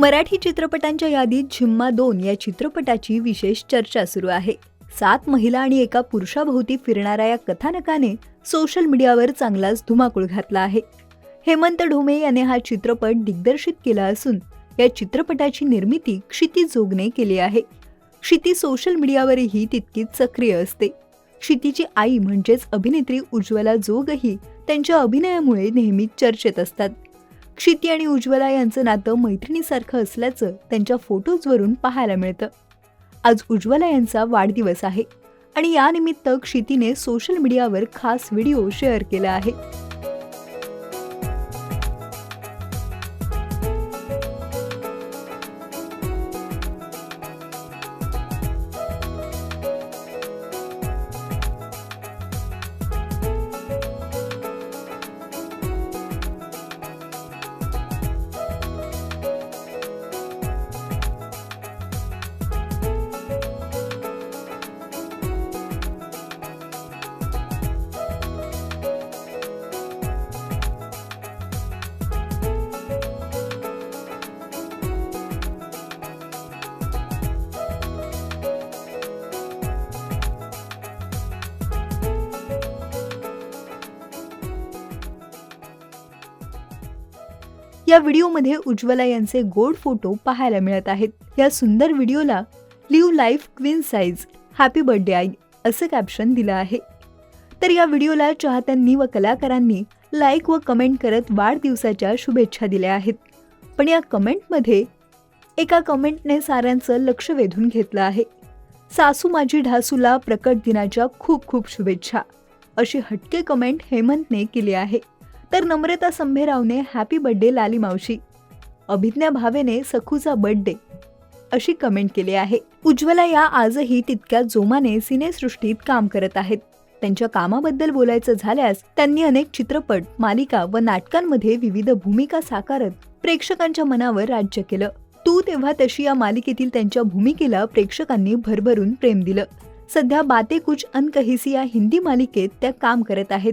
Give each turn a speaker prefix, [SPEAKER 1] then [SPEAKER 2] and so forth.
[SPEAKER 1] मराठी चित्रपटांच्या यादीत झिम्मा दोन या चित्रपटाची विशेष चर्चा सुरू आहे. सात महिला आणि एका पुरुषाभोवती फिरणाऱ्या या कथानकाने सोशल मीडियावर चांगलाच धुमाकूळ घातला आहे. हेमंत ढोमे याने हा चित्रपट दिग्दर्शित केला असून या चित्रपटाची निर्मिती क्षिती जोगने केली आहे. क्षिती सोशल मीडियावरही तितकीच सक्रिय असते. क्षितीची आई म्हणजेच अभिनेत्री उज्ज्वला जोगही त्यांच्या अभिनयामुळे नेहमीच चर्चेत असतात. क्षिती आणि उज्ज्वला यांचं नातं मैत्रिणीसारखं असल्याचं त्यांच्या फोटोजवरून पाहायला मिळतं. आज उज्ज्वला यांचा वाढदिवस आहे आणि यानिमित्त क्षितीने सोशल मीडियावर खास व्हिडिओ शेअर केला आहे. या व्हिडिओमध्ये उज्ज्वला यांचे गोड फोटो पाहायला मिळत आहेत. या सुंदर व्हिडिओला live life queen size happy birthday आई असं कॅप्शन दिलं आहे. तर या व्हिडिओला चाहत्यांनी व कलाकारांनी लाईक व कमेंट करत वाढदिवसाच्या शुभेच्छा दिल्या आहेत. पण या कमेंटमध्ये एका कमेंटने साऱ्यांचं लक्ष वेधून घेतलं आहे. सासू माझी ढासूला प्रकट दिनाच्या खूप खूप शुभेच्छा अशी हटके कमेंट हेमंतने केली आहे. तर नम्रता संभेरावने हॅपी बर्थडे लाली मावशी. अभिज्ञा भावेने सखूचा बर्थडे अशी कमेंट केली आहे. उज्ज्वला या आजही तितक्या जोमाने सिनेसृष्टीत काम करत आहेत. त्यांच्या कामाबद्दल बोलायचं झाल्यास त्यांनी अनेक चित्रपट मालिका व नाटकांमध्ये विविध भूमिका साकारत प्रेक्षकांच्या मनावर राज्य केलं. तू तेव्हा तशी या मालिकेतील त्यांच्या भूमिकेला प्रेक्षकांनी भरभरून प्रेम दिलं. सध्या बाते कुछ अनकहिसी या हिंदी मालिकेत त्या काम करत आहेत.